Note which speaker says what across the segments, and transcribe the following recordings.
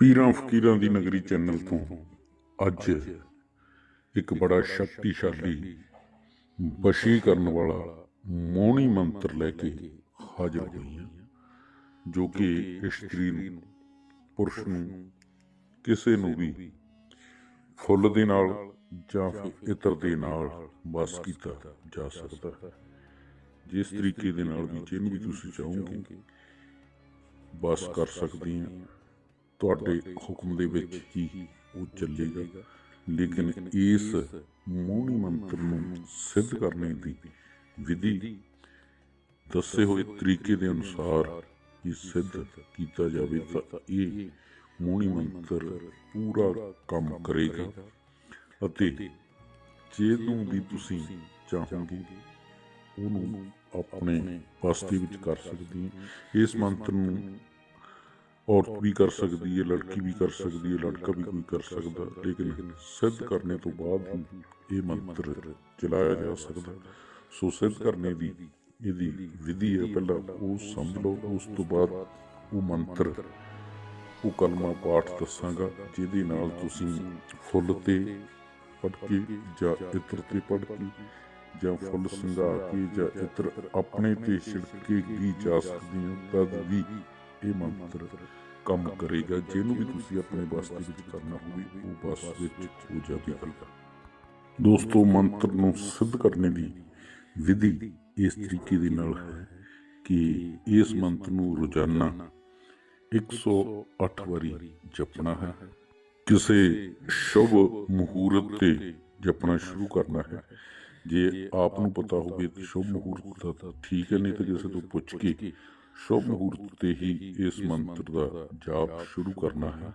Speaker 1: ਪੀਰਾਂ ਫਕੀਰਾਂ ਦੀ ਨਗਰੀ ਚੈਨਲ ਤੋਂ ਅੱਜ ਇੱਕ ਬੜਾ ਸ਼ਕਤੀਸ਼ਾਲੀ ਵਸ਼ੀ ਕਰਨ ਵਾਲਾ ਮੋਹਣੀ ਮੰਤਰ ਲੈ ਕੇ ਹਾਜ਼ਰ ਹੋਈ ਹਾਂ, ਜੋ ਕਿ ਇਸਤਰੀ ਨੂੰ, ਪੁਰਸ਼ ਨੂੰ, ਕਿਸੇ ਨੂੰ ਵੀ ਫੁੱਲ ਦੇ ਨਾਲ ਜਾਂ ਫਿਰ ਇਤਰ ਦੇ ਨਾਲ ਬਸ ਕੀਤਾ ਜਾ ਸਕਦਾ ਹੈ। ਜਿਸ ਤਰੀਕੇ ਦੇ ਨਾਲ ਵੀ ਜਿਹਨੂੰ ਵੀ ਤੁਸੀਂ ਚਾਹੋਗੇ ਬਸ ਕਰ ਸਕਦੀ ਹਾਂ। ਤੁਹਾਡੇ ਹੁਕਮ ਦੇ ਵਿੱਚ ਹੀ ਉਹ ਚੱਲੇਗਾ। ਲੇਕਿਨ ਇਸ ਮੋਹਣੀ ਮੰਤਰ ਨੂੰ ਸਿੱਧ ਕਰਨੇ ਦੀ ਵਿਧੀ ਦੱਸੇ ਹੋਏ ਤਰੀਕੇ ਦੇ ਅਨੁਸਾਰ ਹੀ ਸਿੱਧ ਕੀਤਾ ਜਾਵੇ ਤਾਂ ਇਹ ਮੋਹਣੀ ਮੰਤਰ ਪੂਰਾ ਕੰਮ ਕਰੇਗਾ ਅਤੇ ਜੇ ਨੂੰ ਵੀ ਤੁਸੀਂ ਚਾਹੋਗੇ, ਉਹਨੂੰ ਆਪਣੇ ਬਸਤੀ ਵਿੱਚ ਕਰ ਸਕਦੇ ਹੋ। ਇਸ ਮੰਤਰ ਨੂੰ ਔਰਤ ਵੀ ਕਰ ਸਕਦੀ ਹੈ, ਲੜਕੀ ਵੀ ਕਰ ਸਕਦੀ ਹੈ, ਲੜਕਾ ਵੀ ਕੋਈ ਕਰ ਸਕਦਾ। ਲੇਕਿਨ ਸਿੱਧ ਕਰਨੇ ਤੋਂ ਬਾਅਦ ਹੀ ਇਹ ਮੰਤਰ ਚਲਾਇਆ ਜਾ ਸਕਦਾ। ਸੋ ਸਿੱਧ ਕਰਨੇ ਦੀ ਇਹਦੀ ਵਿਧੀ ਹੈ, ਪਹਿਲਾਂ ਉਹ ਸਮਝ ਲਓ, ਉਸ ਤੋਂ ਬਾਅਦ ਉਹ ਮੰਤਰ, ਉਹ ਕਲਮਾ ਪਾਠ ਦੱਸਾਂਗਾ, ਜਿਹਦੇ ਨਾਲ ਤੁਸੀਂ ਫੁੱਲ ਤੇ ਪੜ ਕੇ ਜਾਂ ਇਤਰ ਤੇ ਪੜ ਕੇ ਜਾਂ ਫੁੱਲ ਸੰਘਾ ਕੇ ਜਾਂ ਇਤਰ ਆਪਣੇ ਤੇ ਛਿੜਕ ਕੇ ਵੀ ਜਾ ਸਕਦੇ ਹੋ, ਤਦ ਵੀ ਇਹ ਮੰਤਰ ਕੰਮ ਕਰੇਗਾ, ਜਿਹਨੂੰ ਵੀ ਤੁਸੀਂ ਆਪਣੇ ਬਸਤੀ ਵਿੱਚ ਕਰਨਾ ਹੋਵੇ, ਉਹ ਬਸ ਵਿੱਚ ਹੋ ਜਾਵੇਗਾ। ਦੋਸਤੋ, ਮੰਤਰ ਨੂੰ ਸਿੱਧ ਕਰਨੇ ਦੀ ਵਿਧੀ ਇਸ ਤਰੀਕੇ ਦੇ ਨਾਲ ਹੈ ਕਿ ਇਸ ਮੰਤਰ ਨੂੰ ਰੋਜ਼ਾਨਾ 108 ਵਾਰੀ ਜਪਣਾ ਹੈ। ਕਿਸੇ ਸ਼ੁਭ ਮਹੂਰਤ ਤੇ ਜਪਣਾ ਸ਼ੁਰੂ ਕਰਨਾ ਹੈ। ਜੇ ਆਪ ਨੂੰ ਪਤਾ ਹੋਵੇ ਕਿ ਸ਼ੁਭ ਮਹੂਰਤ ਦਾ ਠੀਕ ਹੈ, ਨਹੀਂ ਤਾਂ ਕਿਸੇ ਤੋਂ ਪੁੱਛ ਕੇ ਸ਼ੁਭ ਮਹੂਰਤ ਤੇ ਹੀ ਇਸ ਮੰਤਰ ਦਾ ਜਾਪ ਸ਼ੁਰੂ ਕਰਨਾ ਹੈ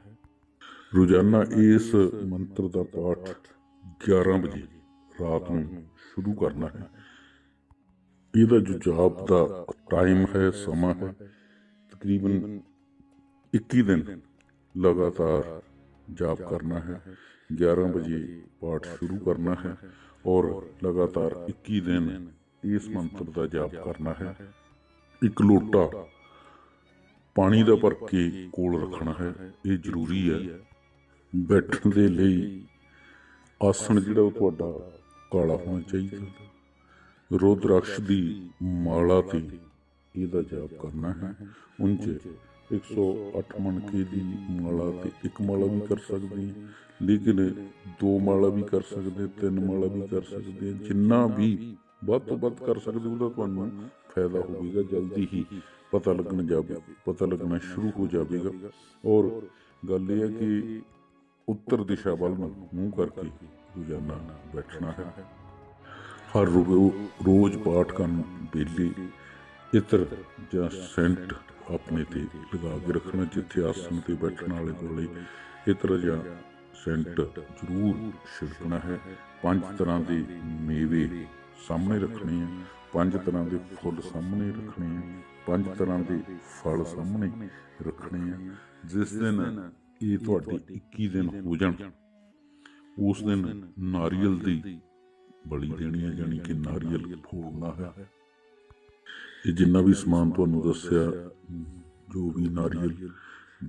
Speaker 1: ਰੋਜ਼ਾਨਾ ਇਸ ਮੰਤਰ ਦਾ ਪਾਠ 11 ਵਜੇ ਰਾਤ ਨੂੰ ਸ਼ੁਰੂ ਕਰਨਾ ਹੈ ਇਹਦਾ ਜੋ ਜਾਪ ਦਾ ਟਾਈਮ ਹੈ ਸਮਾਂ ਹੈ ਤਕਰੀਬਨ 21 ਦਿਨ ਲਗਾਤਾਰ ਜਾਪ ਕਰਨਾ ਹੈ 11 ਵਜੇ ਪਾਠ ਸ਼ੁਰੂ ਕਰਨਾ ਹੈ ਔਰ ਲਗਾਤਾਰ 21 ਦਿਨ ਇਸ ਮੰਤਰ ਦਾ ਜਾਪ ਕਰਨਾ ਹੈ ਇੱਕ ਲੋਟਾ। ਪਾਣੀ ਦਾ ਭਰ ਕੇ ਕੋਲ ਰੱਖਣਾ ਹੈ, ਇਹ ਜ਼ਰੂਰੀ ਹੈ। ਬੈਠਣ ਦੇ ਲਈ ਆਸਣ ਜਿਹੜਾ ਉਹ ਤੁਹਾਡਾ ਕਾਲਾ ਹੋਣਾ ਚਾਹੀਦਾ। ਰੁਦਰਾਕਸ਼ ਦੀ ਮਾਲਾ ਤੇ ਇਹਦਾ ਜਾਪ ਕਰਨਾ ਹੈ। ਉਂਝ 108 ਮਣਕੇ ਦੀ ਮਾਲਾ ਤੇ ਇੱਕ ਮਾਲਾ ਵੀ ਕਰ ਸਕਦੇ ਹਾਂ। ਲੇਕਿਨ ਦੋ ਮਾਲਾ ਵੀ ਕਰ ਸਕਦੇ ਤਿੰਨ ਮਾਲਾ ਵੀ ਕਰ ਸਕਦੇ ਜਿੰਨਾ ਵੀ ਵੱਧ ਤੋਂ ਵੱਧ ਕਰ ਸਕਦੇ ਉਹਦਾ ਤੁਹਾਨੂੰ ਫਾਇਦਾ ਹੋਵੇਗਾ, ਜਲਦੀ ਹੀ ਪਤਾ ਲੱਗਣ ਜਾਵੇ ਪਤਾ ਲੱਗਣਾ ਸ਼ੁਰੂ ਹੋ ਜਾਵੇਗਾ। ਔਰ ਗੱਲ ਇਹ ਹੈ ਕਿ ਉੱਤਰ ਦਿਸ਼ਾ ਵੱਲ ਮੂੰਹ ਕਰਕੇ ਰੋਜ਼ਾਨਾ ਬੈਠਣਾ ਹੈ। ਹਰ ਰੋਜ਼ ਪਾਠ ਕਰਨ ਬੇਲੀ ਇਤਰ ਜਾਂ ਸੈਂਟ ਆਪਣੇ ਤੇ ਲਗਾ ਕੇ ਰੱਖਣਾ, ਜਿੱਥੇ ਆਸਣ ਤੇ ਬੈਠਣ ਵਾਲੇ ਕੋਲੇ ਇਤਰ ਜਾਂ ਸੈਂਟ ਜ਼ਰੂਰ ਛਿੜਕਣਾ ਹੈ। ਪੰਜ ਤਰ੍ਹਾਂ ਦੇ ਮੇਵੇ ਸਾਹਮਣੇ ਰੱਖਣੇ ਆ ਪੰਜ ਤਰ੍ਹਾਂ ਦੇ ਫੁੱਲ ਸਾਹਮਣੇ ਰੱਖਣੇ ਆ ਪੰਜ ਤਰ੍ਹਾਂ ਦੇ ਫਲ ਸਾਹਮਣੇ ਰੱਖਣੇ ਆ ਜਿਸ ਦਿਨ ਇਹ ਤੁਹਾਡੇ 21 ਦਿਨ ਹੋ ਜਾਣ, ਉਸ ਦਿਨ ਨਾਰੀਅਲ ਦੀ ਬਲੀ ਦੇਣੀ ਹੈ ਜਾਨੀ ਕਿ ਨਾਰੀਅਲ ਫੋੜਨਾ ਹੈ। ਇਹ ਜਿੰਨਾ ਵੀ ਸਮਾਨ ਤੁਹਾਨੂੰ ਦੱਸਿਆ, ਜੋ ਵੀ ਨਾਰੀਅਲ,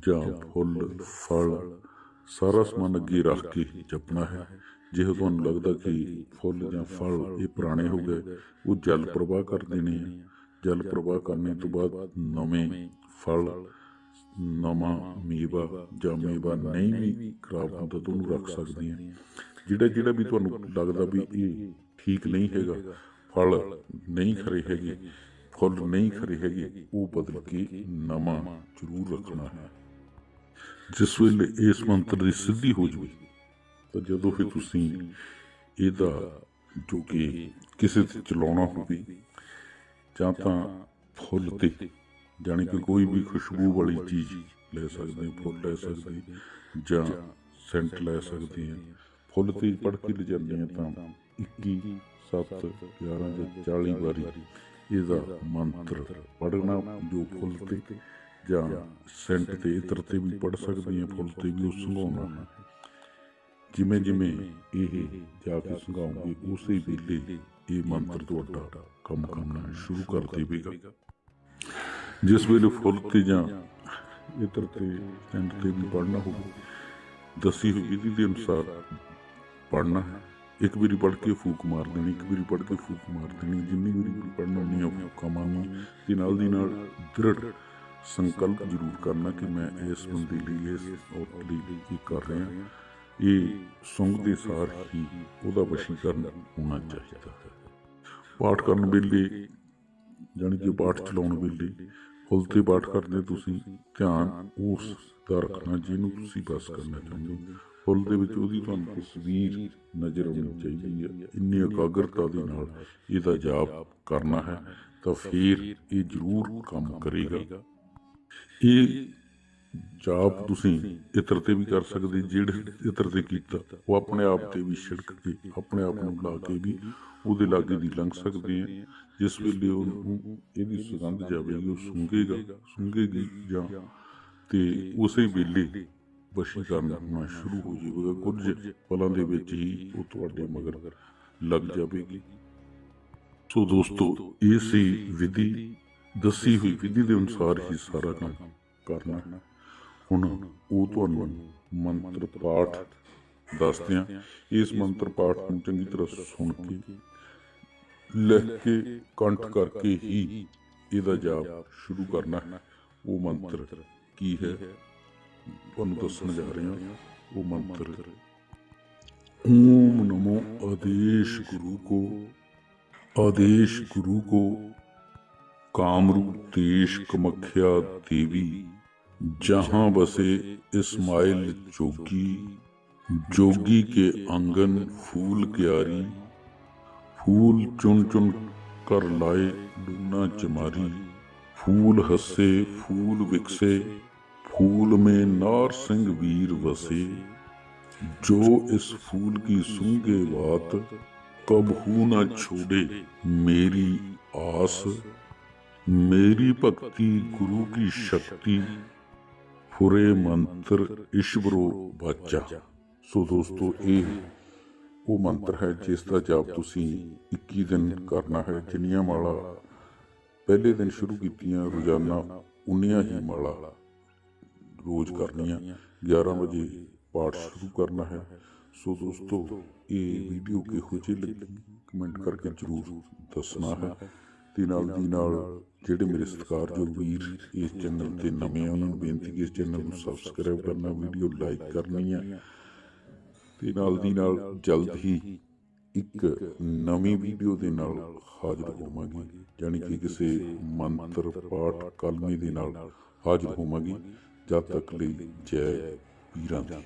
Speaker 1: ਜਾਂ ਫੁੱਲ, ਫਲ, ਸਾਰਾ ਸਮਾਨ ਅੱਗੇ ਰੱਖ ਕੇ ਜਪਣਾ ਹੈ। ਜਿਹੋ ਤੁਹਾਨੂੰ ਲੱਗਦਾ ਕਿ ਫੁੱਲ ਜਾਂ ਫਲ ਇਹ ਪੁਰਾਣੇ ਹੋ ਗਏ, ਉਹ ਜਲ ਪ੍ਰਵਾਹ ਕਰ ਦੇਣੇ ਆ ਜਲ ਪ੍ਰਵਾਹ ਕਰਨੇ ਤੋਂ ਬਾਅਦ ਨਵੇਂ ਫਲ, ਨਵਾਂ ਮੇਵਾ ਜਾਂ ਮੇਵਾ ਨਹੀਂ ਵੀ ਖਰਾਬ ਹੁੰਦਾ ਤਾਂ ਉਹਨੂੰ ਰੱਖ ਸਕਦੇ ਆ ਜਿਹੜਾ ਜਿਹੜਾ ਵੀ ਤੁਹਾਨੂੰ ਲੱਗਦਾ ਵੀ ਇਹ ਠੀਕ ਨਹੀਂ ਹੈਗਾ, ਫਲ ਨਹੀਂ ਖਰੇ ਹੈਗੇ, ਫੁੱਲ ਨਹੀਂ ਖਰੇ ਹੈਗੇ, ਉਹ ਬਦਲ ਕੇ ਨਵਾਂ ਜ਼ਰੂਰ ਰੱਖਣਾ ਹੈ। ਜਿਸ ਵੇਲੇ ਇਸ ਮੰਤਰ ਦੀ ਸਿੱਧੀ ਹੋ ਜਵੇ ਤਾਂ ਜਦੋਂ ਵੀ ਤੁਸੀਂ ਇਹਦਾ ਜੋ ਕਿ ਕਿਸੇ ਤੇ ਚਲਾਉਣਾ ਹੋਵੇ, ਜਾਂ ਤਾਂ ਫੁੱਲ ਤੇ, ਜਾਣੀ ਕਿ ਕੋਈ ਵੀ ਖੁਸ਼ਬੂ ਵਾਲੀ ਚੀਜ਼ ਲੈ ਸਕਦੇ ਫੁੱਲ ਲੈ ਸਕਦੇ ਜਾਂ ਸੈਂਟ ਲੈ ਸਕਦੇ ਆ ਫੁੱਲ ਤੇ ਪੜ ਕੇ ਲਿਜਾਂਦੇ ਆ ਤਾਂ 21 7 11 ਜਾਂ 40 ਵਾਰੀ ਇਹਦਾ ਮੰਤਰ ਪੜਨਾ ਜੋ ਫੁੱਲ ਤੇ, ਜਾਂ ਸੈਂਟ ਤੇ ਇਤਰ ਤੇ ਵੀ ਪੜ ਸਕਦੇ ਆ ਫੁੱਲ ਤੇ ਵੀ ਉਹ ਸੰਘਾਉਣਾ ਜਿਵੇਂ ਜਿਵੇਂ ਇਹ ਜਾ ਕੇ ਸੰਘਾਉਂਗੇ ਉਸੇ ਵੇਲੇ ਇਹ ਮੰਤਰ ਤੁਹਾਡਾ ਕੰਮ ਕਰਨਾ ਸ਼ੁਰੂ ਕਰ ਦੇਵੇਗਾ। ਜਿਸ ਵੇਲੇ ਫੁੱਲ ਤੇ ਜਾਂ ਇਤਰ ਤੇ ਸਟੈਂਡ ਤੇ ਵੀ ਪੜ੍ਹਨਾ ਹੋਵੇ। ਦੱਸੀ ਹੋਈ ਵਿਧੀ ਦੇ ਅਨੁਸਾਰ ਪੜ੍ਹਨਾ ਹੈ। ਇੱਕ ਵਾਰੀ ਪੜ੍ਹ ਕੇ ਫੂਕ ਮਾਰ ਦੇਣੀ ਇੱਕ ਵਾਰੀ ਪੜ੍ਹ ਕੇ ਫੂਕ ਮਾਰ ਦੇਣੀ ਜਿੰਨੀ ਵਾਰੀ ਪੜ੍ਹਨਾ ਉਨੀ ਫੂਕਾਂ ਮਾਰਨੀ ਤੇ ਨਾਲ ਦੀ ਨਾਲ ਦ੍ਰਿੜ ਸੰਕਲਪ ਜ਼ਰੂਰ ਕਰਨਾ ਕਿ ਮੈਂ ਇਸ ਬੰਦੇ ਲਈ ਇਸ ਔਰਤ ਲਈ ਇਹ ਕਰ ਰਿਹਾ। ਇਹ ਸੁੰਗ ਦੇ ਸਾਰ ਹੀ ਉਹਦਾ ਵਸ਼ੀਕਰਨ ਹੋਣਾ ਚਾਹੀਦਾ ਹੈ। ਪਾਠ ਕਰਨ ਵੇਲੇ, ਜਾਣੀ ਕਿ ਪਾਠ ਚਲਾਉਣ ਵੇਲੇ, ਫੁੱਲ ਤੇ ਪਾਠ ਕਰਦੇ ਤੁਸੀਂ, ਧਿਆਨ ਉਸ ਦਾ ਰੱਖਣਾ ਜਿਹਨੂੰ ਤੁਸੀਂ ਬਸ ਕਰਨਾ ਚਾਹੁੰਦੇ ਹੋ। ਫੁੱਲ ਦੇ ਵਿੱਚ ਉਹਦੀ ਤੁਹਾਨੂੰ ਤਸਵੀਰ ਨਜ਼ਰ ਆਉਣੀ ਚਾਹੀਦੀ ਹੈ। ਇੰਨੀ ਇਕਾਗਰਤਾ ਦੇ ਨਾਲ ਇਹਦਾ ਜਾਪ ਕਰਨਾ ਹੈ ਤਾਂ ਫਿਰ ਇਹ ਜ਼ਰੂਰ ਕੰਮ ਕਰੇਗਾ। ਇਹ ਜਾਪ ਤੁਸੀਂ ਇਤਰ ਤੇ ਵੀ ਕਰ ਸਕਦੇ, ਜਿਹੜੇ ਇਤਰ ਤੇ ਕੀਤਾ, ਉਹ ਆਪਣੇ ਆਪ ਤੇ ਵੀ ਛਿੜਕ ਕੇ, ਆਪਣੇ ਆਪ ਨੂੰ ਲਾ ਕੇ ਵੀ ਉਹਦੇ ਲਾਗੇ ਦੀ ਲੰਘ ਸਕਦੇ ਆ। ਜਿਸ ਵੇਲੇ ਉਹਨੂੰ ਇਹਦੀ ਸੁਗੰਧ ਜਾਵੇਗੀ, ਉਹ ਸੁੰਘੇਗਾ, ਸੁੰਘੇਗੀ ਜਾਂ ਤੇ ਉਸੇ ਵੇਲੇ ਵਸ਼ੀਕਰਨ ਹੋਣਾ ਸ਼ੁਰੂ ਹੋ ਜਾਵੇਗਾ। ਕੁਝ ਪਲਾਂ ਦੇ ਵਿੱਚ ਹੀ ਉਹ ਤੁਹਾਡੇ ਮਗਰ ਲੱਗ ਜਾਵੇਗੀ। ਸੋ ਦੋਸਤੋ, ਇਹ ਸੀ ਵਿਧੀ, ਦੱਸੀ ਹੋਈ ਵਿਧੀ ਦੇ ਅਨੁਸਾਰ ਹੀ ਸਾਰਾ ਕੰਮ ਕਰਨਾ ਹੁਣ ਉਹ ਤੁਹਾਨੂੰ ਮੰਤਰ ਪਾਠ ਦੱਸਦੇ ਹਾਂ। ਇਸ ਮੰਤਰ ਪਾਠ ਨੂੰ ਚੰਗੀ ਤਰ੍ਹਾਂ ਸੁਣ ਕੇ, ਲਿਖ ਕੇ, ਕੰਠ ਕਰਕੇ ਹੀ ਇਹਦਾ ਜਾਪ ਸ਼ੁਰੂ ਕਰਨਾ ਹੈ। ਉਹ ਮੰਤਰ ਕੀ ਹੈ? ਤੁਹਾਨੂੰ ਦੱਸਣ ਜਾ ਰਹੇ ਹਾਂ। ਉਹ ਮੰਤਰ, ਓਮ ਨਮੋ ਆਦੇਸ਼ ਗੁਰੂ ਕੋ, ਆਦੇਸ਼ ਗੁਰੂ ਕੋ, ਕਾਮਰੂਪ ਦੇਸ਼ ਕਮਖਿਆ ਦੇਵੀ जहाँ बसे इस्माइल जोगी जोगी के आँगन फूल क्यारी, फूल चुन चुन कर लाए डूना चमारी, फूल हसे, फूल विकसे, फूल में नार सिंह वीर वसे। जो इस फूल की सूँगे बात कबहू न छोड़े मेरी आस। मेरी भक्ति गुरु की शक्ति ਫੁਰੇ ਮੰਤਰ ਈਸ਼ਵਰੋ ਵਾਚਾ ਸੋ ਦੋਸਤੋ, ਇਹ ਉਹ ਮੰਤਰ ਹੈ ਜਿਸ ਦਾ ਜਾਪ ਤੁਸੀਂ 21 ਦਿਨ ਕਰਨਾ ਹੈ। ਜਿੰਨੀਆਂ ਮਾਲਾ ਪਹਿਲੇ ਦਿਨ ਸ਼ੁਰੂ ਕੀਤੀਆਂ, ਰੋਜ਼ਾਨਾ ਉਨੀਆਂ ਹੀ ਮਾਲਾ ਰੋਜ਼ ਕਰਨੀਆਂ। 11 ਵਜੇ ਪਾਠ ਸ਼ੁਰੂ ਕਰਨਾ ਹੈ। ਸੋ ਦੋਸਤੋ, ਇਹ ਵੀਡੀਓ ਕਿਹੋ ਜਿਹੀ ਲੱਗੀ? ਕਮੈਂਟ ਕਰਕੇ ਜਰੂਰ ਦੱਸਣਾ ਹੈ। ਤੇ ਨਾਲ ਦੀ ਨਾਲ ਜਿਹੜੇ ਮੇਰੇ ਸਤਿਕਾਰਯੋਗ ਵੀਰ ਇਸ ਚੈਨਲ ਤੇ ਨਵੇਂ ਆ, ਉਹਨਾਂ ਨੂੰ ਬੇਨਤੀ ਕਿ ਇਸ ਚੈਨਲ ਨੂੰ ਸਬਸਕ੍ਰਾਈਬ ਕਰਨਾ ਵੀਡੀਓ ਲਾਈਕ ਕਰਨੀ ਹੈ ਤੇ ਨਾਲ ਦੀ ਨਾਲ ਜਲਦ ਹੀ ਇੱਕ ਨਵੀਂ ਵੀਡੀਓ ਦੇ ਨਾਲ ਹਾਜ਼ਰ ਹੋਵਾਂਗੇ ਯਾਨੀ ਕਿ ਕਿਸੇ ਮੰਤਰ ਪਾਠ ਕਲਮੀ ਦੇ ਨਾਲ ਹਾਜ਼ਰ ਹੋਵਾਂਗੇ। ਜਦ ਤੱਕ ਲਈ ਜੈ ਵੀਰਾਂ ਦੀ।